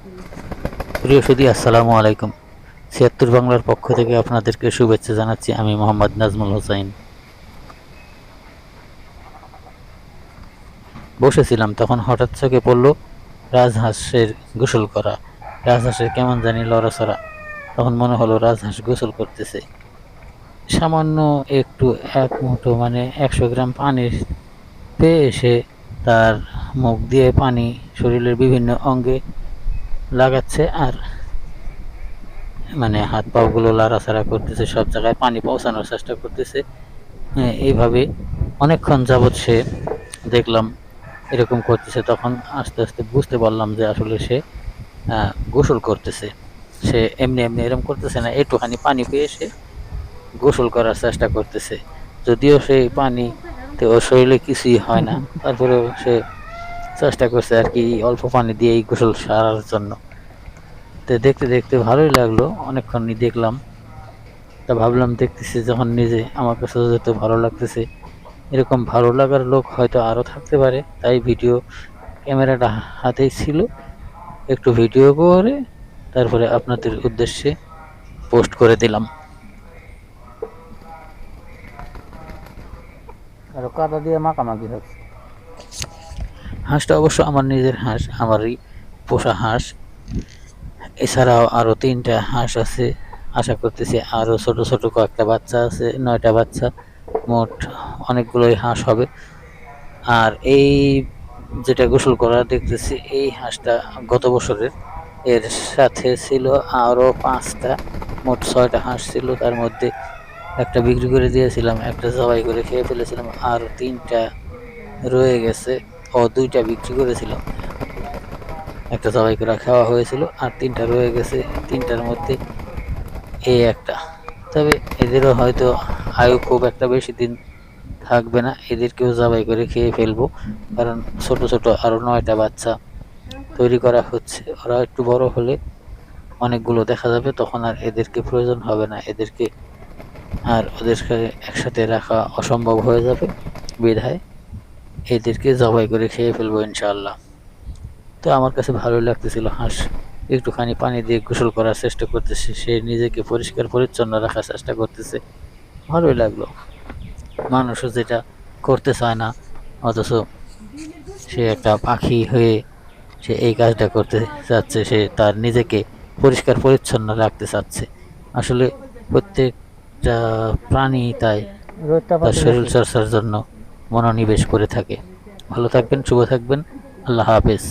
প্রিয় সুদী আসসালামু আলাইকুম। ছিয়াত্তর বাংলার পক্ষ থেকে আপনাদেরকে শুভেচ্ছা জানাচ্ছি। আমি মোহাম্মদ নাজমুল হোসাইন বসেছিলাম, তখন হঠাৎ চোখে পড়ল রাজহাঁসের গোসল করা। রাজহাঁসের কেমন জানি লড়াচড়া। তখন মনে হলো রাজহাঁস গোসল করতেছে। সামান্য একটু এক মুঠো মানে একশো গ্রাম পানির পেয়ে এসে তার মুখ দিয়ে পানি শরীরের বিভিন্ন অঙ্গে লাগাচ্ছে আর মানে হাত পাগুলো লাড়াচাড়া করতেছে সব জায়গায় পানি পৌঁছানোর চেষ্টা করতেছে। হ্যাঁ, এইভাবে অনেকক্ষণ যাবৎ সে দেখলাম এরকম করতেছে তখন আস্তে আস্তে বুঝতে পারলাম যে আসলে সে গোসল করতেছে। সে এমনি এমনি এরকম করতেছে না একটুখানি পানি পেয়ে সে গোসল করার চেষ্টা করতেছে। যদিও সেই পানি তো ওর শরীরে কিছুই হয় না তারপরেও সে চেষ্টা করছে আর কি অল্প পানি দিয়ে এই গোসল সারার জন্য। তো দেখতে দেখতে ভালোই লাগল, অনেকক্ষণই দেখলাম। তা ভাবলাম দেখতেছি যখন নিজে আমার কাছে যেহেতু ভালো লাগতেছে, এরকম ভালো লাগার লোক হয়তো আরও থাকতে পারে। তাই ভিডিও ক্যামেরাটা হাতেই ছিল। একটু ভিডিও করে তারপরে আপনাদের উদ্দেশ্যে পোস্ট করে দিলাম। আর কাদা দিয়ে মাখামাখি হচ্ছে। হাঁসটা অবশ্য আমার নিজের হাঁস, আমারই পোষা হাঁস। এছাড়াও আরও তিনটা হাঁস আছে, আশা করতেছি আরও ছোট ছোট কয়েকটা বাচ্চা আছে, নয়টা বাচ্চা, মোট অনেকগুলোই হাঁস হবে। আর এই যেটা গোসল করা দেখতেছি, এই হাঁসটা গত বছরের এর সাথে ছিল আরও পাঁচটা, মোট ছয়টা হাঁস ছিল। তার মধ্যে একটা বিক্রি করে দিয়েছিলাম, একটা জবাই করে খেয়ে ফেলেছিলাম, আর তিনটা রয়ে গেছে। ও দুইটা বিক্রি করেছিলাম একটা জবাই করে খাওয়া হয়েছিল আর তিনটা রয়ে গেছে, তিনটার মধ্যে এই একটা। তবে এদেরও হয়তো আয়ু খুব একটা বেশি দিন থাকবে না, এদেরকেও জবাই করে খেয়ে ফেলব। কারণ ছোট ছোট আরও নয়টা বাচ্চা তৈরি করা হচ্ছে। ওরা একটু বড় হলে অনেকগুলো দেখা যাবে, তখন আর এদেরকে প্রয়োজন হবে না। এদেরকে আর ওদেরকে একসাথে রাখা অসম্ভব হয়ে যাবে বিধায়। এদেরকে জবাই করে খেয়ে ফেলব ইনশাল্লাহ তো আমার কাছে ভালোই লাগতেছিল হাঁস। একটুখানি পানি দিয়ে গোসল করার চেষ্টা করতেছে। সে নিজেকে পরিষ্কার পরিচ্ছন্ন রাখার চেষ্টা করতেছে। ভালোই লাগল। মানুষও যেটা করতে চায় না অথচ সে একটা পাখি হয়ে সে এই কাজটা করতে চাচ্ছে। সে তার নিজেকে পরিষ্কার পরিচ্ছন্ন রাখতে চাচ্ছে। আসলে প্রত্যেকটা প্রাণী তাই তার শরীর চর্চার জন্য মনোনিবেশ করে থাকে। ভালো থাকবেন শুভ থাকবেন। আল্লাহ হাফেজ।